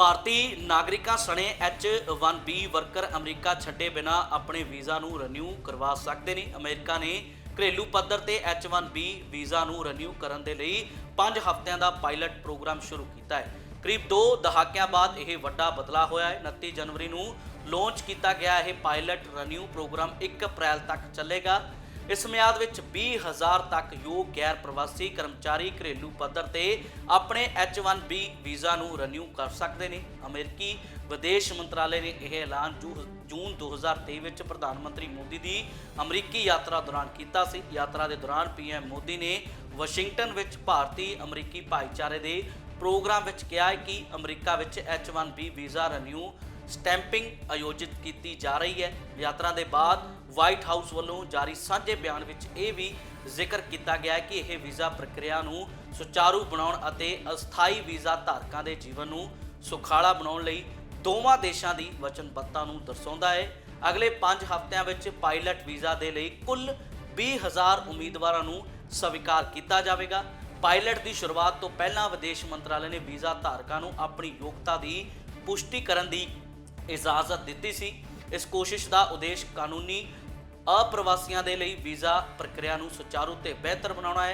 ਭਾਰਤੀ ਨਾਗਰਿਕਾਂ ਸਣੇ H1B worker America ਛੱਡੇ ਬਿਨਾ ਆਪਣੇ ਵੀਜ਼ਾ ਨੂੰ ਰੀਨਿਊ ਕਰਵਾ ਸਕਦੇ ਨੇ। ਅਮਰੀਕਾ ਨੇ ਘਰੇਲੂ ਪੱਧਰ ਤੇ H1B ਵੀਜ਼ਾ ਨੂੰ ਰੀਨਿਊ ਕਰਨ ਦੇ ਲਈ 5 ਹਫ਼ਤਿਆਂ ਦਾ ਪਾਇਲਟ ਪ੍ਰੋਗਰਾਮ ਸ਼ੁਰੂ ਕੀਤਾ ਹੈ। ਕਰੀਬ 2 ਦਹਾਕਿਆਂ ਬਾਅਦ ਇਹ ਵੱਡਾ ਬਦਲਾਅ ਹੋਇਆ ਹੈ। 29 ਜਨਵਰੀ ਨੂੰ ਲਾਂਚ ਕੀਤਾ ਗਿਆ ਇਹ ਪਾਇਲਟ ਰੀਨਿਊ ਪ੍ਰੋਗਰਾਮ 1 ਅਪ੍ਰੈਲ ਤੱਕ ਚੱਲੇਗਾ। ਇਸ ਮਿਆਦ ਵਿੱਚ 20000 ਤੱਕ ਯੋਗ ਗੈਰ ਪ੍ਰਵਾਸੀ ਕਰਮਚਾਰੀ ਘਰੇਲੂ ਪੱਧਰ ਤੇ ਆਪਣੇ H1B ਵੀਜ਼ਾ ਨੂੰ ਰੀਨਿਊ ਕਰ ਸਕਦੇ ਨੇ। ਅਮਰੀਕੀ ਵਿਦੇਸ਼ ਮੰਤਰਾਲੇ ਨੇ ਇਹ ਐਲਾਨ ਜੂ- ਜੂਨ 2023 ਵਿੱਚ ਪ੍ਰਧਾਨ ਮੰਤਰੀ ਮੋਦੀ ਦੀ ਅਮਰੀਕੀ ਯਾਤਰਾ ਦੌਰਾਨ ਕੀਤਾ ਸੀ। ਯਾਤਰਾ ਦੇ ਦੌਰਾਨ ਪੀਐਮ ਮੋਦੀ ਨੇ ਵਾਸ਼ਿੰਗਟਨ ਵਿੱਚ ਭਾਰਤੀ ਅਮਰੀਕੀ ਭਾਈਚਾਰੇ ਦੇ ਪ੍ਰੋਗਰਾਮ ਵਿੱਚ ਕਿਹਾ ਹੈ ਕਿ ਅਮਰੀਕਾ ਵਿੱਚ H1B ਵੀਜ਼ਾ ਰੀਨਿਊ ਸਟੈਂਪਿੰਗ ਆਯੋਜਿਤ ਕੀਤੀ ਜਾ ਰਹੀ ਹੈ। ਯਾਤਰਾ ਦੇ ਬਾਅਦ ਵਾਈਟ ਹਾਊਸ ਵੱਲੋਂ ਜਾਰੀ ਸਾਂਝੇ ਬਿਆਨ ਵਿੱਚ ਇਹ ਵੀ ਜ਼ਿਕਰ ਕੀਤਾ ਗਿਆ ਹੈ ਕਿ ਇਹ ਵੀਜ਼ਾ ਪ੍ਰਕਿਰਿਆ ਨੂੰ ਸੁਚਾਰੂ ਬਣਾਉਣ ਅਤੇ ਅਸਥਾਈ ਵੀਜ਼ਾ ਧਾਰਕਾਂ ਦੇ ਜੀਵਨ ਨੂੰ ਸੁਖਾਲਾ ਬਣਾਉਣ ਲਈ ਦੋਵਾਂ ਦੇਸ਼ਾਂ ਦੀ ਵਚਨਬੱਧਤਾ ਨੂੰ ਦਰਸਾਉਂਦਾ ਹੈ। ਅਗਲੇ 5 ਹਫ਼ਤਿਆਂ ਵਿੱਚ ਪਾਇਲਟ ਵੀਜ਼ਾ ਦੇ ਲਈ ਕੁੱਲ 20000 ਉਮੀਦਵਾਰਾਂ ਨੂੰ ਸਵੀਕਾਰ ਕੀਤਾ ਜਾਵੇਗਾ। ਪਾਇਲਟ ਦੀ ਸ਼ੁਰੂਆਤ ਤੋਂ ਪਹਿਲਾਂ ਵਿਦੇਸ਼ ਮੰਤਰਾਲੇ ਨੇ ਵੀਜ਼ਾ ਧਾਰਕਾਂ ਨੂੰ ਆਪਣੀ ਯੋਗਤਾ ਦੀ ਪੁਸ਼ਟੀ ਕਰਨ ਦੀ ਇਜਾਜ਼ਤ ਦਿੱਤੀ ਸੀ। ਇਸ ਕੋਸ਼ਿਸ਼ ਦਾ ਉਦੇਸ਼ ਕਾਨੂੰਨੀ ਅਪ੍ਰਵਾਸੀਆਂ ਦੇ ਲਈ ਵੀਜ਼ਾ ਪ੍ਰਕਿਰਿਆ ਨੂੰ ਸੁਚਾਰੂ ਤੇ ਬਿਹਤਰ ਬਣਾਉਣਾ ਹੈ।